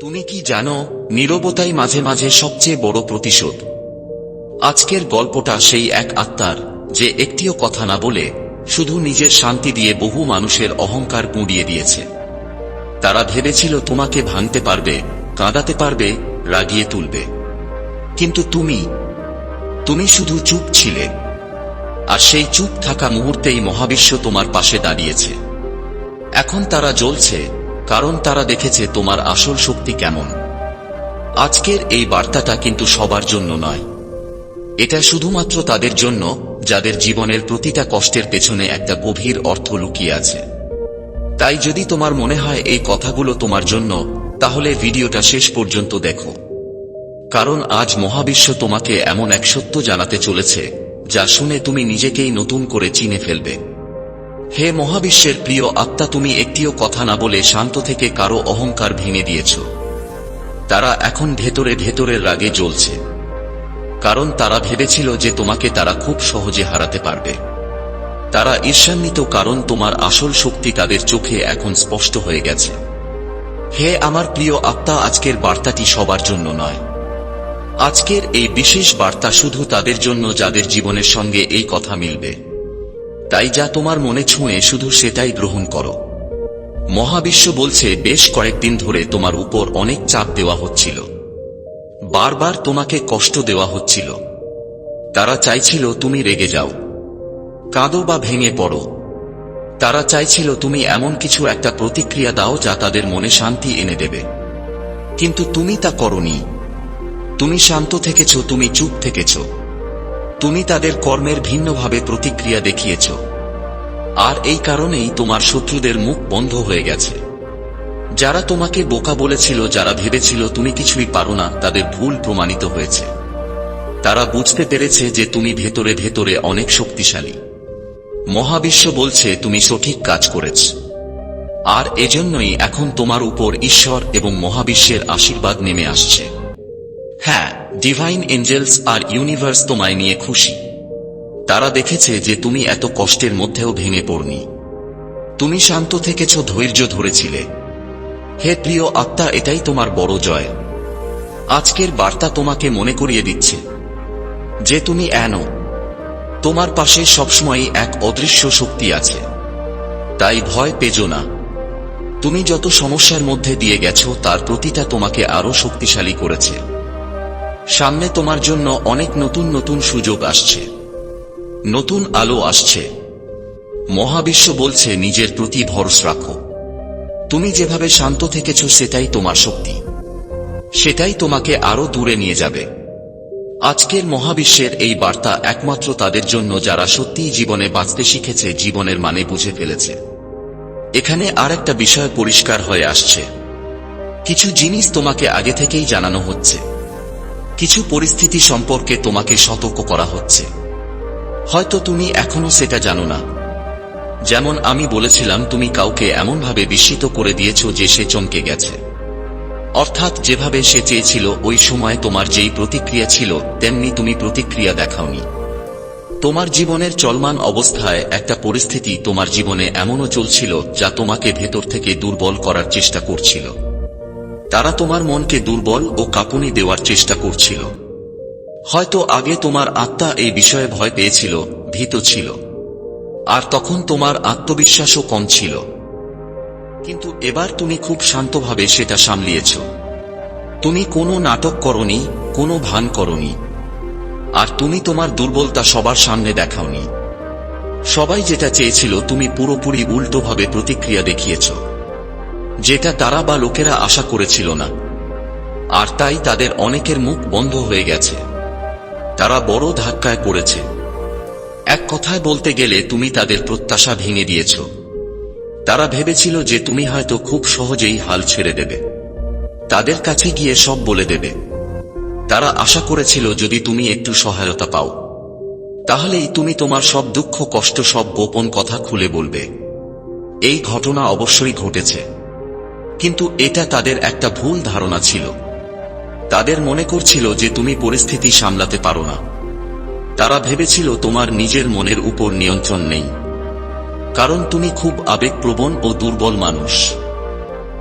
তুমি কি জানো, নীরবতাই মাঝে মাঝে সবচেয়ে বড় প্রতিশোধ? আজকের গল্পটা সেই এক আত্মার, যে একটিও কথা না বলে, শুধু নিজের শান্তি দিয়ে বহু মানুষের অহংকার পুড়িয়ে দিয়েছে। তারা ভেবেছিল তোমাকে ভাঙতে পারবে, কাঁদাতে পারবে, রাগিয়ে তুলবে। কিন্তু তুমি তুমি শুধু চুপ ছিলে। আর সেই চুপ থাকা মুহূর্তেই মহাবিশ্ব তোমার পাশে দাঁড়িয়েছে। এখন তারা জ্বলছে কারণ তারা দেখেছে তোমার আসল শক্তি কেমন। আজকের এই বার্তাটা কিন্তু সবার জন্য নয়। এটা শুধুমাত্র তাদের জন্য, যাদের জীবনের প্রতিটা কষ্টের পেছনে একটা গভীর অর্থ লুকিয়ে আছে। তাই যদি তোমার মনে হয় এই কথাগুলো তোমার জন্য, তাহলে ভিডিওটা শেষ পর্যন্ত দেখো। কারণ আজ মহাবিশ্ব তোমাকে এমন এক সত্য জানাতে চলেছে, যা শুনে তুমি নিজেকেই নতুন করে চিনে ফেলবে। হে মহাবিশ্বের প্রিয় আত্মা, তুমি একটিও কথা না বলে শান্ত থেকে কারও অহংকার ভেঙে দিয়েছ। তারা এখন ভেতরে ভেতরের রাগে জ্বলছে। কারণ তারা ভেবেছিল যে তোমাকে তারা খুব সহজে হারাতে পারবে। তারা ঈর্ষান্বিত কারণ তোমার আসল শক্তি তাদের চোখে এখন স্পষ্ট হয়ে গেছে। হে আমার প্রিয় আত্মা, আজকের বার্তাটি সবার জন্য নয়। আজকের এই বিশেষ বার্তা শুধু তাদের জন্য যাদের জীবনের সঙ্গে এই কথা মিলবে। তাই যা তোমার মনে ছুঁয়ে শুধু সেটাই গ্রহণ করো। মহাবিশ্ব বলছে, বেশ কয়েকদিন ধরে তোমার উপর অনেক চাপ দেওয়া হচ্ছিল। বারবার তোমাকে কষ্ট দেওয়া হচ্ছিল। তারা চাইছিল তুমি রেগে যাও। কাঁদো বা ভেঙে পড়ো। তারা চাইছিল তুমি এমন কিছু একটা প্রতিক্রিয়া দাও যা তাদের মনে শান্তি এনে দেবে। কিন্তু তুমি তা করনি। তুমি শান্ত থেকেছ, তুমি চুপ থেকেছ। তুমি তাদের কর্মের ভিন্নভাবে প্রতিক্রিয়া দেখিয়েছ। আর এই কারণেই তোমার শত্রুদের মুখ বন্ধ হয়ে গেছে। যারা তোমাকে বোকা বলেছিল, যারা ভেবেছিল তুমি কিছুই পারো না, তাদের ভুল প্রমাণিত হয়েছে। তারা বুঝতে পেরেছে যে তুমি ভেতরে ভেতরে অনেক শক্তিশালী। মহাবিশ্ব বলছে, তুমি সঠিক কাজ করেছ। আর এজন্যই এখন তোমার উপর ঈশ্বর এবং মহাবিশ্বের আশীর্বাদ নেমে আসছে। হ্যাঁ ডিভাইন এঞ্জেলস আর ইউনিভার্স তোমায় নিয়ে খুশি। তারা দেখেছে যে তুমি এত কষ্টের মধ্যেও ভেঙে পড়নি। তুমি শান্ত থেকেছ, ধৈর্য ধরেছিলে। হে প্রিয় আত্মা, এটাই তোমার বড় জয়। আজকের বার্তা তোমাকে মনে করিয়ে দিচ্ছে যে তুমি এন, তোমার পাশে সবসময়ই এক অদৃশ্য শক্তি আছে। তাই ভয় পেজ না। তুমি যত সমস্যার মধ্যে দিয়ে গেছো, তার প্রতিটা তোমাকে আরও শক্তিশালী করেছে। সামনে তোমার জন্য অনেক নতুন নতুন সুযোগ আসছে। নতুন আলো আসছে। মহাবিশ্ব বলছে, নিজের প্রতি ভরস রাখো। তুমি যেভাবে শান্ত থেকেছ, সেটাই তোমার শক্তি। সেটাই তোমাকে আরও দূরে নিয়ে যাবে। আজকের মহাবিশ্বের এই বার্তা একমাত্র তাদের জন্য, যারা সত্যিই জীবনে বাঁচতে শিখেছে, জীবনের মানে বুঝে ফেলেছে। এখানে আর একটা বিষয় পরিষ্কার হয়ে আসছে। কিছু জিনিস তোমাকে আগে থেকেই জানানো হচ্ছে। কিছু পরিস্থিতি সম্পর্কে তোমাকে সতর্ক করা হচ্ছে। হয়তো তুমি এখনও সেটা জানো না। যেমন আমি বলেছিলাম, তুমি কাউকে এমনভাবে বিস্মিত করে দিয়েছ যে সে চমকে গেছে। অর্থাৎ যেভাবে সে চেয়েছিল, ওই সময় তোমার যেই প্রতিক্রিয়া ছিল, তেমনি তুমি প্রতিক্রিয়া দেখাওনি। তোমার জীবনের চলমান অবস্থায় একটা পরিস্থিতি তোমার জীবনে এমনও চলছিল যা তোমাকে ভেতর থেকে দুর্বল করার চেষ্টা করছিল। তারা তোমার মনকে দুর্বল ও কাঁপুনি দেওয়ার চেষ্টা করছিল। হয়তো আগে তোমার আত্মা এই বিষয়ে ভয় পেয়েছিল, ভীত ছিল। আর তখন তোমার আত্মবিশ্বাসও কম ছিল। কিন্তু এবার তুমি খুব শান্তভাবে সেটা সামলিয়েছ। তুমি কোনো নাটক করনি, কোনো ভান করনি। আর তুমি তোমার দুর্বলতা সবার সামনে দেখাওনি। সবাই যেটা চেয়েছিল, তুমি পুরোপুরি উল্টোভাবে প্রতিক্রিয়া দেখিয়েছ। যেটা তারা বা লোকেরা আশা করেছিল না। আর তাই তাদের অনেকের মুখ বন্ধ হয়ে গেছে। তারা বড় ধাক্কায় পড়েছে। এক কথায় বলতে গেলে তুমি তাদের প্রত্যাশা ভেঙে দিয়েছ। তারা ভেবেছিল যে তুমি হয়তো খুব সহজেই হাল ছেড়ে দেবে। তাদের কাছে গিয়ে সব বলে দেবে। তারা আশা করেছিল যদি তুমি একটু সহায়তা পাও। তাহলেই তুমি তোমার সব দুঃখ কষ্ট সব গোপন কথা খুলে বলবে। এই ঘটনা অবশ্যই ঘটেছে। কিন্তু এটা তাদের একটা ভুল ধারণা ছিল। তাদের মনে করছিল যে তুমি পরিস্থিতি সামলাতে পারো না। তারা ভেবেছিল তোমার নিজের মনের উপর নিয়ন্ত্রণ নেই। কারণ তুমি খুব আবেগপ্রবণ ও দুর্বল মানুষ।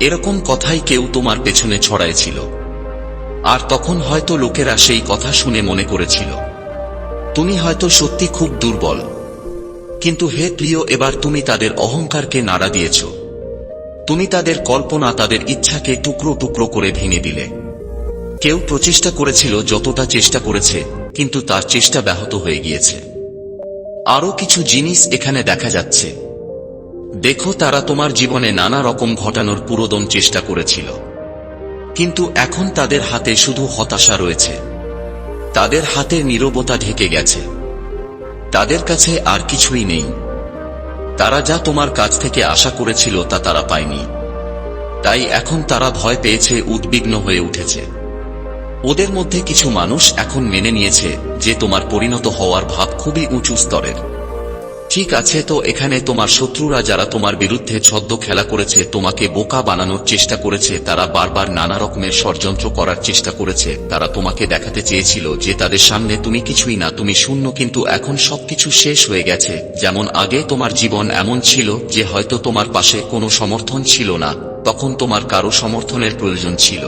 এরকম কথাই কেউ তোমার পেছনে ছড়াইছিল। আর তখন হয়তো লোকেরা সেই কথা শুনে মনে করেছিল। তুমি হয়তো সত্যি খুব দুর্বল। কিন্তু হে প্রিয়, এবার তুমি তাদের অহংকারকে নাড়া দিয়েছ। তুমি তাদের কল্পনা, তাদের ইচ্ছাকে টুকরো টুকরো করে ভেঙে দিলে। কেউ প্রচেষ্টা করেছিল যতটা চেষ্টা করেছে, কিন্তু তার চেষ্টা ব্যাহত হয়ে গিয়েছে। আরও কিছু জিনিস এখানে দেখা যাচ্ছে। দেখো, তারা তোমার জীবনে নানা রকম ঘটানোর পুরোদম চেষ্টা করেছিল। কিন্তু এখন তাদের হাতে শুধু হতাশা রয়েছে। তাদের হাতের নীরবতা ঢেকে গেছে। তাদের কাছে আর কিছুই নেই। তারা যা তোমার কাছ থেকে আশা করেছিল তা তারা পায়নি। তাই এখন তারা ভয় পেয়েছে, উদ্বিগ্ন হয়ে উঠেছে। ওদের মধ্যে কিছু মানুষ এখন মেনে নিয়েছে যে তোমার পরিণত হওয়ার ভাব খুবই উঁচু স্তরের। ঠিক আছে, তো এখানে তোমার শত্রুরা যারা তোমার বিরুদ্ধে ছদ্ম খেলা করেছে, তোমাকে বোকা বানানোর চেষ্টা করেছে, তারা বারবার নানা রকমের ষড়যন্ত্র করার চেষ্টা করেছে, তারা তোমাকে দেখাতে চেয়েছিল যে তাদের সামনে তুমি কিছুই না, তুমি শূন্য, কিন্তু এখন সবকিছু শেষ হয়ে গেছে। যেমন আগে তোমার জীবন এমন ছিল যে হয়তো তোমার পাশে কোনো সমর্থন ছিল না, তখন তোমার কারও সমর্থনের প্রয়োজন ছিল।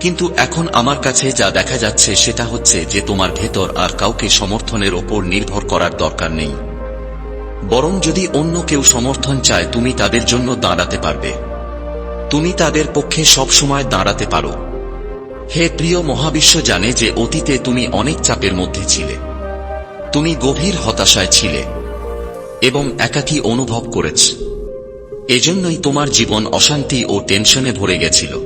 কিন্তু এখন আমার কাছে যা দেখা যাচ্ছে সেটা হচ্ছে যে তোমার ভেতর আর কাউকে সমর্থনের ওপর নির্ভর করার দরকার নেই। বরং যদি অন্য কেউ সমর্থন চায়, তুমি তাদের জন্য দাঁড়াতে পারবে। তুমি তাদের পক্ষে সবসময় দাঁড়াতে পারো। হে প্রিয় মহাবিশ্ব জানে যে অতীতে তুমি অনেক চাপের মধ্যে ছিলে। তুমি গভীর হতাশায় ছিলে এবং একাকী অনুভব করেছ। এজন্যই তোমার জীবন অশান্তি ও টেনশনে ভরে গেছিল।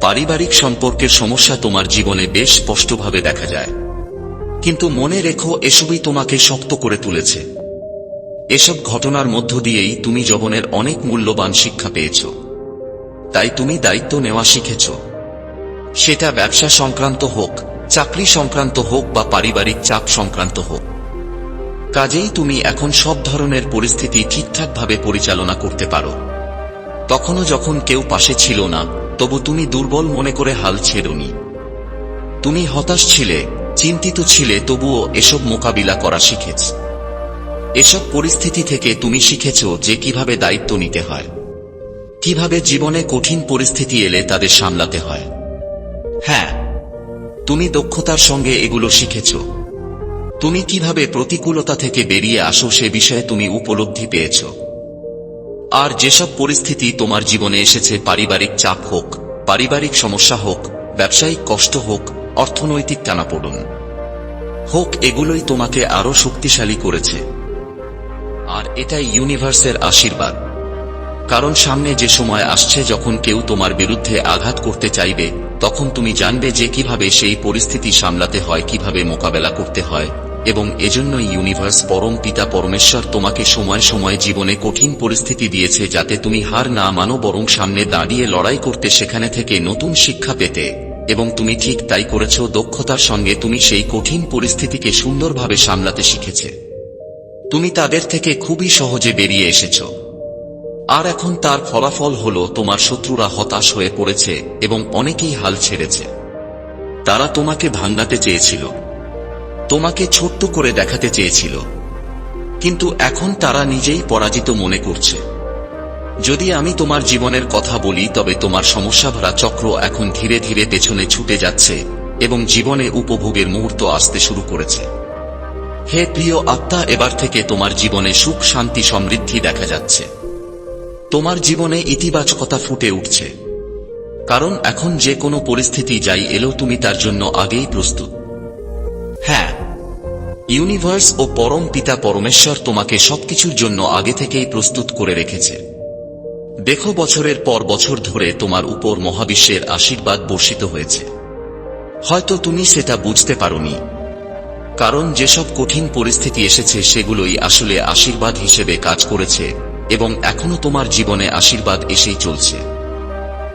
পারিবারিক সম্পর্কের সমস্যা তোমার জীবনে বেশ স্পষ্টভাবে দেখা যায়। কিন্তু মনে রেখো, এসবই তোমাকে শক্ত করে তুলেছে। এসব ঘটনার মধ্য দিয়েই তুমি যবনের অনেক মূল্যবান শিক্ষা পেয়েছ। তাই তুমি দায়িত্ব নেওয়া শিখেছ। সেটা ব্যবসা সংক্রান্ত হোক, চাকরি সংক্রান্ত হোক বা পারিবারিক চাপ সংক্রান্ত হোক। কাজেই তুমি এখন সব ধরনের পরিস্থিতি ঠিকঠাকভাবে পরিচালনা করতে পারো। তখনও যখন কেউ পাশে ছিল না, তবু তুমি দুর্বল মনে করে হাল ছেড়নি। তুমি হতাশ ছিলে, চিন্তিত ছিলে, তবুও এসব মোকাবিলা করা শিখেছ। এসব পরিস্থিতি থেকে তুমি শিখেছ যে কীভাবে দায়িত্ব নিতে হয়। কীভাবে জীবনে কঠিন পরিস্থিতি এলে তাদের সামলাতে হয়। হ্যাঁ তুমি দক্ষতার সঙ্গে এগুলো শিখেছ। তুমি কীভাবে প্রতিকূলতা থেকে বেরিয়ে আসো সে বিষয়ে তুমি উপলব্ধি পেয়েছ। আর যেসব পরিস্থিতি তোমার জীবনে এসেছে, পারিবারিক চাপ হোক, পারিবারিক সমস্যা হোক, ব্যবসায়িক কষ্ট হোক, অর্থনৈতিক টানাপোড়ন হোক, এগুলোই তোমাকে আরও শক্তিশালী করেছে। আর এটাই ইউনিভার্সের আশীর্বাদ। কারণ সামনে যে সময় আসছে যখন কেউ তোমার বিরুদ্ধে আঘাত করতে চাইবে, তখন তুমি জানবে যে কীভাবে সেই পরিস্থিতি সামলাতে হয়, কীভাবে মোকাবেলা করতে হয়। এবং এজন্যই ইউনিভার্স পরম পিতা পরমেশ্বর তোমাকে সময় সময় জীবনে কঠিন পরিস্থিতি দিয়েছে যাতে তুমি হার না মানো, বরং সামনে দাঁড়িয়ে লড়াই করতে সেখানে থেকে নতুন শিক্ষা পেতে। এবং তুমি ঠিক তাই করেছ, দক্ষতার সঙ্গে তুমি সেই কঠিন পরিস্থিতিকে সুন্দরভাবে সামলাতে শিখেছে। তুমি তাদের থেকে খুবই সহজে বেরিয়ে এসেছ। আর এখন তার ফলাফল হল তোমার শত্রুরা হতাশ হয়ে পড়েছে এবং অনেকেই হাল ছেড়েছে। তারা তোমাকে ভাঙ্গাতে চেয়েছিল। তোমাকে ছোট্ট করে দেখাতে চেয়েছিল। কিন্তু এখন তারা নিজেই পরাজিত মনে করছে। যদি আমি তোমার জীবনের কথা বলি, তবে তোমার সমস্যা ভরা চক্র এখন ধীরে ধীরে পেছনে ছুটে যাচ্ছে এবং জীবনে উপভোগের মুহূর্ত আসতে শুরু করেছে। হে প্রিয় আত্মা, এবার থেকে তোমার জীবনে সুখ, শান্তি, সমৃদ্ধি দেখা যাচ্ছে। তোমার জীবনে ইতিবাচকতা ফুটে উঠছে। কারণ এখন যে কোনো পরিস্থিতি যাই এলেও তুমি তার জন্য আগেই প্রস্তুত। হ্যাঁ ইউনিভার্স ও পরম পিতা পরমেশ্বর তোমাকে সবকিছুর জন্য আগে থেকেই প্রস্তুত করে রেখেছে। দেখো, বছরের পর বছর ধরে তোমার উপর মহাবিশ্বের আশীর্বাদ বর্ষিত হয়েছে। হয়তো তুমি সেটা বুঝতে পারোনি। কারণ যেসব কঠিন পরিস্থিতি এসেছে সেগুলোই আসলে আশীর্বাদ হিসেবে কাজ করেছে, এবং এখনও তোমার জীবনে আশীর্বাদ এসেই চলছে।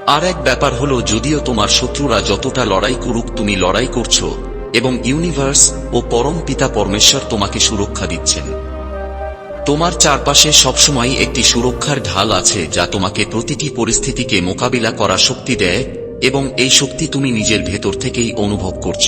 আর এক ব্যাপার হলো, যদিও তোমার শত্রুরা যতটা লড়াই করুক তুমি লড়াই করছ, এবং ইউনিভার্স ও পরম পিতা পরমেশ্বর তোমাকে সুরক্ষা দিচ্ছেন। তোমার চারপাশে সবসময় একটি সুরক্ষার ঢাল আছে যা তোমাকে প্রতিটি পরিস্থিতিকে মোকাবিলা করার শক্তি দেয়, এবং এই শক্তি তুমি নিজের ভেতর থেকেই অনুভব করছ।